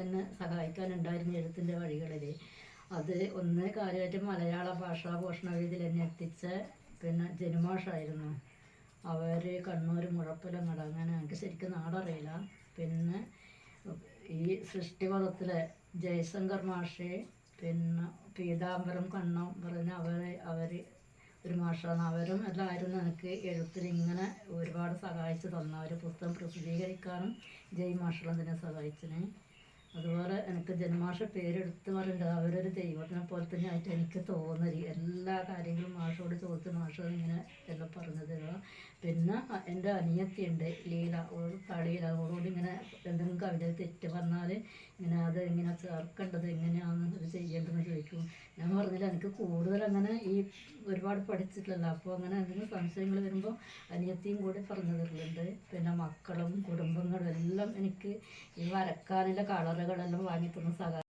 എന്നെ സഹായിക്കാനുണ്ടായിരുന്ന എഴുത്തിന്റെ വഴികളിൽ അത് ഒന്ന് കാര്യമായിട്ട് മലയാള ഭാഷാ പോഷണവേദിയിൽ എന്നെ എത്തിച്ച പിന്നെ ജനുമാഷായിരുന്നു. അവർ കണ്ണൂർ മുഴപ്പിലങ്ങട അങ്ങനെ എനിക്ക് ശരിക്കും നാടറിയില്ല. പിന്നെ ഈ സൃഷ്ടിപഥത്തിലെ ജയശങ്കർ മാഷെ പിന്നെ പീതാംബരം കണ്ണം പറഞ്ഞ അവർ അവർ ഒരു മാഷാണ്. അവരും എല്ലാവരും എനിക്ക് എഴുത്തിൽ ഇങ്ങനെ ഒരുപാട് സഹായിച്ചു തന്നവർ പുസ്തകം പ്രസിദ്ധീകരിക്കാനും ജയ് മാഷളതിനെ സഹായിച്ചിന്. അതുപോലെ എനിക്ക് ജന്മാഷ പേരെടുത്ത് പറയേണ്ടത് അവരൊരു ദൈവത്തിനെ പോലെ തന്നെ ആയിട്ട് എനിക്ക് തോന്നൽ. എല്ലാ കാര്യങ്ങളും മാഷോട് ചോദിച്ച് മാഷ് ഇങ്ങനെ എല്ലാം പറഞ്ഞു തരിക പിന്നെ എന്റെ അനിയത്തിയുണ്ട് ലീല. ഓൾ തളിയില ഓളോട് ഇങ്ങനെ എന്തെങ്കിലും കവിത തെറ്റ് പറഞ്ഞാൽ ഇങ്ങനെ അത് ഇങ്ങനെ ചേർക്കേണ്ടത് എങ്ങനെയാണ് അത് ചെയ്യേണ്ടതെന്ന് ചോദിക്കും. ഞാൻ പറഞ്ഞില്ല എനിക്ക് കൂടുതൽ അങ്ങനെ ഈ ഒരുപാട് പഠിച്ചിട്ടില്ലല്ലോ. അപ്പോൾ അങ്ങനെ എന്തെങ്കിലും സംശയങ്ങൾ വരുമ്പോൾ അനിയത്തിയും കൂടി പറഞ്ഞു തരലുണ്ട്. പിന്നെ മക്കളും എല്ലാം എനിക്ക് ഈ വരക്കാനുള്ള കളറുകളെല്ലാം വാങ്ങി തന്ന സഹായം